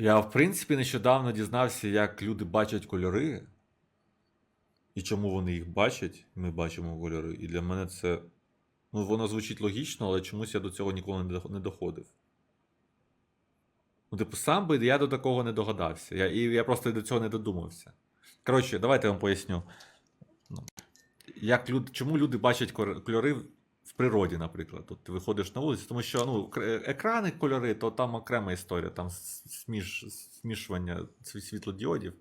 Я, в принципі, нещодавно дізнався, як люди бачать кольори, і чому вони їх бачать. Ми бачимо кольори. І для мене це. Ну, воно звучить логічно, але чомусь я до цього ніколи не доходив. Ну, типу, сам би я до такого не догадався. Я, і я просто до цього не додумався. Коротше, давайте я вам поясню. Ну, Як люд, чому люди бачать кольори природі, наприклад. От ти виходиш на вулицю, тому що ну, екрани кольори, то там окрема історія, там сміш, змішування сві- світлодіодів.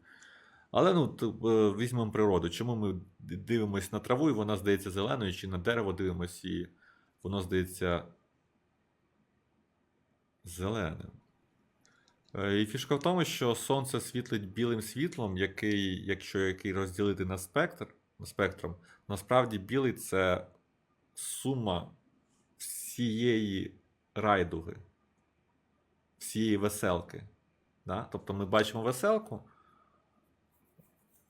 Але ну, е, візьмемо природу. Чому ми дивимося на траву, і вона здається зеленою, чи на дерево дивимося, і воно здається зеленим. Е, І фішка в тому, що сонце світлить білим світлом, який, якщо який розділити на спектр, на спектром, насправді білий це сума всієї райдуги, всієї веселки. Да? Тобто ми бачимо веселку,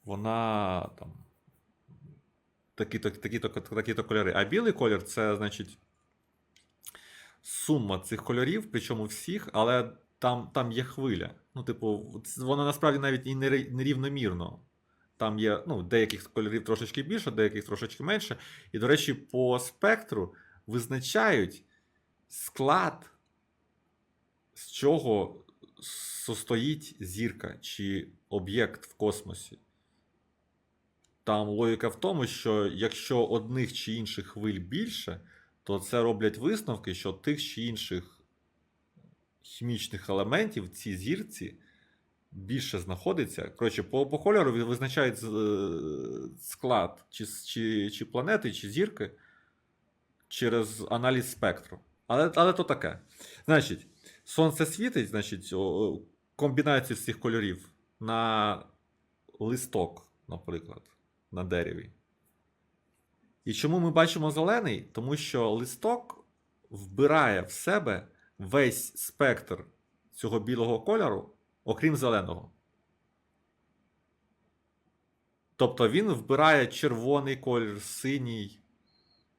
вона там такі-то, такі-то, такі-то кольори. А білий колір це, значить, сума цих кольорів, причому всіх, але там, там є хвиля. Ну, типу, воно насправді навіть і нерівномірно. Там є ну, деяких кольорів трошечки більше, деяких трошечки менше. І, до речі, по спектру визначають склад, з чого состоїть зірка чи об'єкт в космосі. Там логіка в тому, що якщо одних чи інших хвиль більше, то це роблять висновки, що тих чи інших хімічних елементів в цій зірці більше знаходиться. Коротше, по, по кольору визначають склад чи, чи, чи планети, чи зірки через аналіз спектру. Але, але то таке. Значить, сонце світить, значить, комбінацію цих кольорів на листок, наприклад, на дереві. І чому ми бачимо зелений? Тому що листок вбирає в себе весь спектр цього білого кольору, окрім зеленого. Тобто він вбирає червоний колір, синій,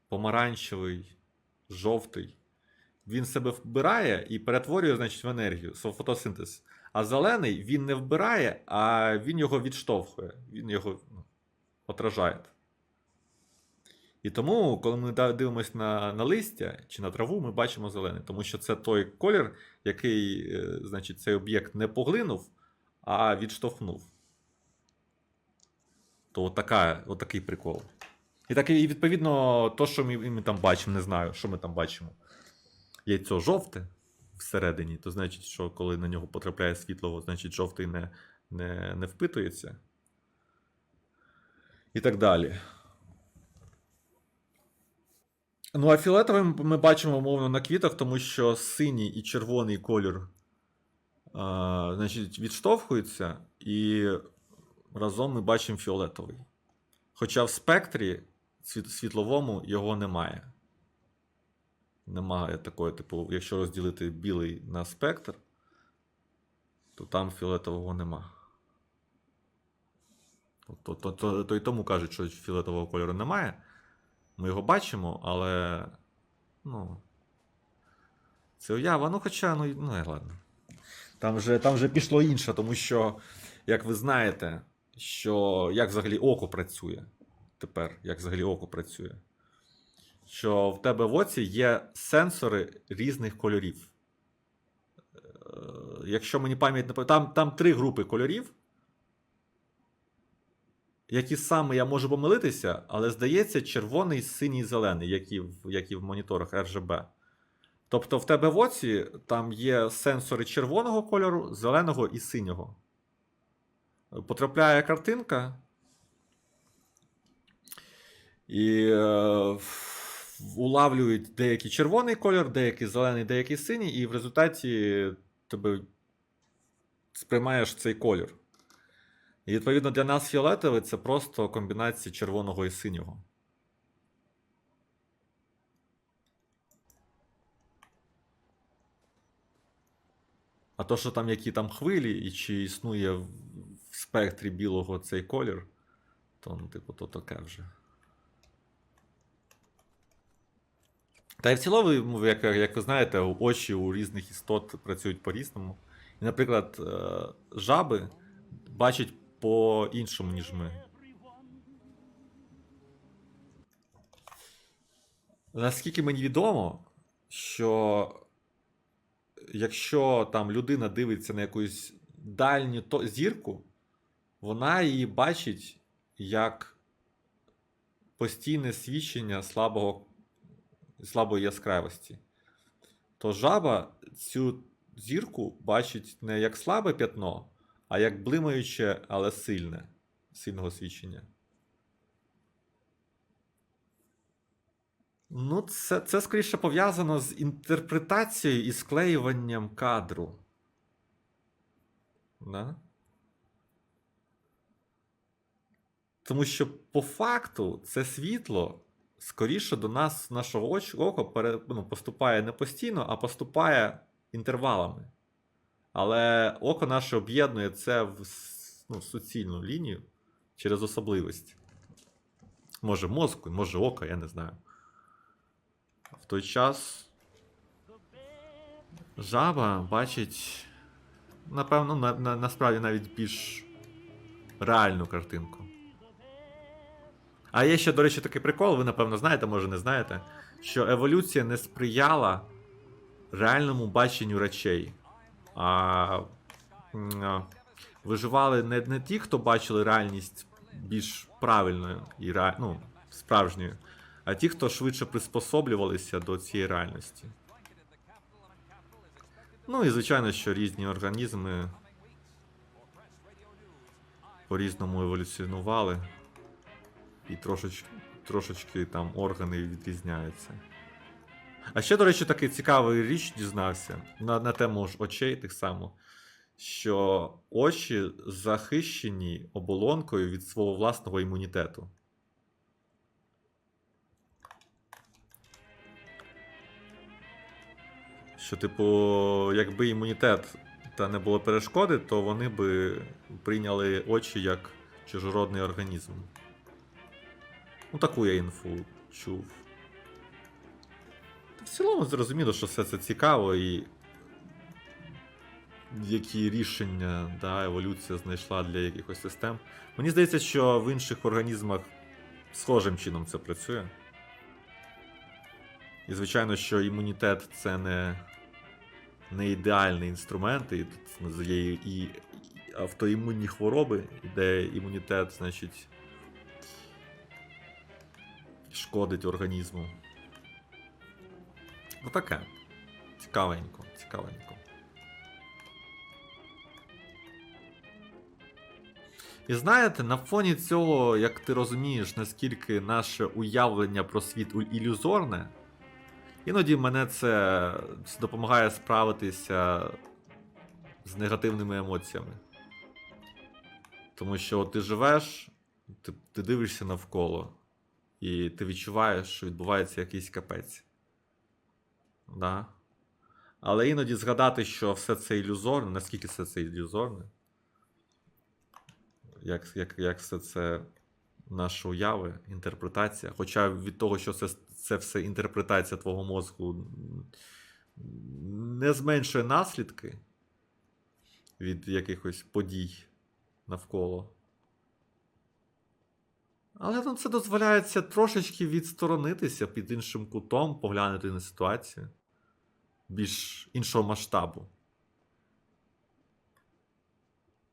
помаранчевий, жовтий. Він себе вбирає і перетворює, значить, в енергію, фо- фотосинтез. А зелений він не вбирає, а він його відштовхує, він його ну, отражає. І тому, коли ми дивимося на, на листя чи на траву, ми бачимо зелений, тому що це той колір, який, е, значить, цей об'єкт не поглинув, а відштовхнув. То от така, от такий прикол. І так, і відповідно, то, що ми, ми там бачимо, не знаю, що ми там бачимо. Яйцо жовте всередині, то значить, що коли на нього потрапляє світло, значить жовтий не, не, не впитується. І так далі. Ну, а фіолетовий ми бачимо, умовно, на квітах, тому що синій і червоний колір а, значить, відштовхуються, і разом ми бачимо фіолетовий. Хоча в спектрі світловому його немає. Немає такої, типу, якщо розділити білий на спектр, то там фіолетового нема. То, то, то, то й тому кажуть, що фіолетового кольору немає. Ми його бачимо, але. Ну. Це уява. Ну, хоча, ну, ну ладно. Там вже, там вже пішло інше, тому що, як ви знаєте, що як взагалі око працює тепер, як взагалі око працює. Що в тебе в оці є сенсори різних кольорів. Е, Якщо мені пам'ять не там, там три групи кольорів які саме я можу помилитися, але здається, червоний, синій, зелений, які в, які в моніторах RGB. Тобто в тебе в оці там є сенсори червоного кольору, зеленого і синього. Потрапляє картинка. І е, улавлюють деякий червоний кольор, деякий зелений, деякий синій, і в результаті тебе сприймаєш цей колір. І відповідно для нас фіолетовий це просто комбінація червоного і синього. А то, що там які там хвилі, і чи існує в спектрі білого цей колір, то, ну, типу, то таке вже. Та й в цілому, ну, як, як ви знаєте, очі у різних істот працюють по-різному. І, наприклад, е, жаби бачать по-іншому, ніж ми. Наскільки мені відомо, що якщо там людина дивиться на якусь дальню зірку, вона її бачить як постійне свідчення слабого, слабої яскравості. То жаба цю зірку бачить не як слабе п'ятно, а як блимаюче, але сильне, сильного свідчення. Ну, це, це скоріше пов'язано з інтерпретацією і склеюванням кадру. Да? Тому що по факту це світло скоріше до нас, нашого пере, ну, поступає не постійно, а поступає інтервалами. Але око наше об'єднує це в ну, суцільну лінію через особливості. Може мозку, може ока, я не знаю. В той час жаба бачить, напевно, на, на, насправді навіть більш реальну картинку. А є ще, до речі, такий прикол, ви, напевно, знаєте, може не знаєте, що еволюція не сприяла реальному баченню речей. А виживали не, не ті, хто бачили реальність більш правильною і ре, ну, справжньою, а ті, хто швидше приспособлювалися до цієї реальності. Ну і звичайно, що різні організми по-різному еволюціонували, і трошечки, трошечки там органи відрізняються. А ще, до речі, такий цікавий річ дізнався на, на тему ж очей тих само, що очі захищені оболонкою від свого власного імунітету. Що, типу, якби імунітет та не було перешкоди, то вони би прийняли очі як чужородний організм. Ну, таку я інфу чув. В цілому зрозуміло, що все це цікаво і які рішення да, еволюція знайшла для якихось систем. Мені здається, що в інших організмах схожим чином це працює. І, звичайно, що імунітет це не, не ідеальний інструмент, і тут є і, автоімунні хвороби, де імунітет, значить, шкодить організму. Ну таке. Цікавенько, цікавенько. І знаєте, на фоні цього, як ти розумієш, наскільки наше уявлення про світ ілюзорне, іноді мене це допомагає справитися з негативними емоціями. Тому що ти живеш, ти, ти дивишся навколо, і ти відчуваєш, що відбувається якийсь капець. Да. Але іноді згадати, що все це ілюзорне, наскільки все це ілюзорне, як, як, як все це наші уяви, інтерпретація. Хоча від того, що це, це все інтерпретація твого мозку не зменшує наслідки від якихось подій навколо. Але ну, це дозволяється трошечки відсторонитися під іншим кутом, поглянути на ситуацію більш іншого масштабу.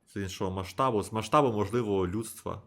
З іншого масштабу, з масштабу, можливо, людства.